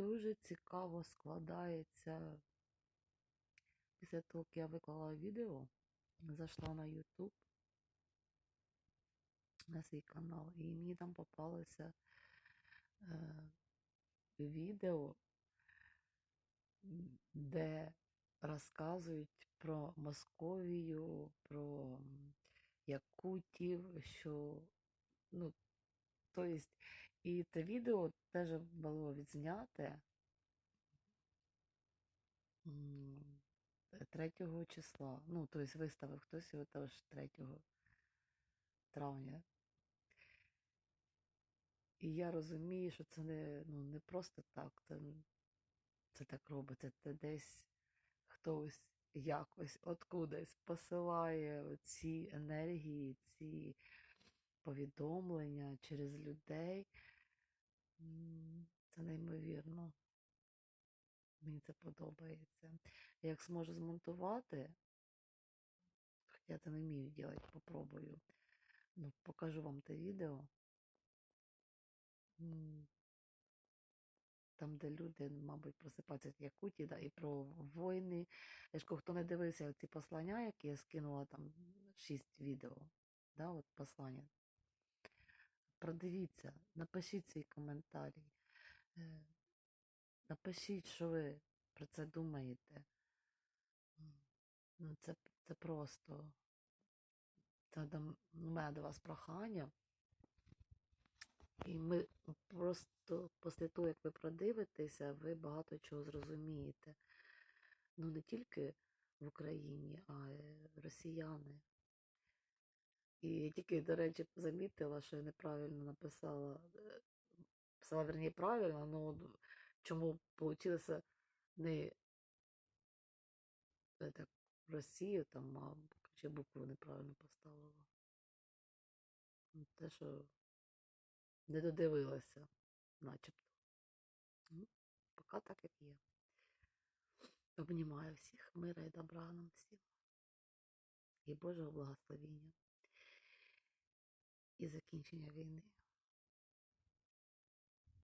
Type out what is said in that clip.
дуже цікаво складається. Після того, як я виклала відео, зайшла на YouTube на свій канал, і мені там попалося е, відео, де розказують про Московію, про Якутів, що ну, то есть, і те відео теж було відзняте 3 числа. Ну, тобто виставив хтось його теж 3 травня. І я розумію, що це не, ну, не просто так, це, це так робиться. Це десь хтось якось откудись посилає ці енергії, ці повідомлення через людей. Це неймовірно. Мені це подобається. Як зможу змонтувати, хоча це не вмію робити, попробую. Ну, покажу вам те відео. Там, де люди, мабуть, просипаються в Якутії, да, і про війни. Я ж кажу, хто не дивився ці послання, які я скинула там шість відео, да, от послання. Продивіться, напишіть свій коментарі. Е, Напишіть, що ви про це думаєте. Ну, це, це просто. Це до мене до вас прохання. І ми просто після того, як ви продивитеся, ви багато чого зрозумієте. Ну, не тільки в Україні, а й росіяни. І тільки, до речі, замітила, що я неправильно написала. е, Писала, верні, правильно, ну чому вийшло не так, Росію, там, а чи букву неправильно поставила. Ну, Те, що не додивилася, начебто. Ну, поки так, як є. Обнімаю всіх, мира і добра нам всім. І Божого благословіння. І закінчення війни.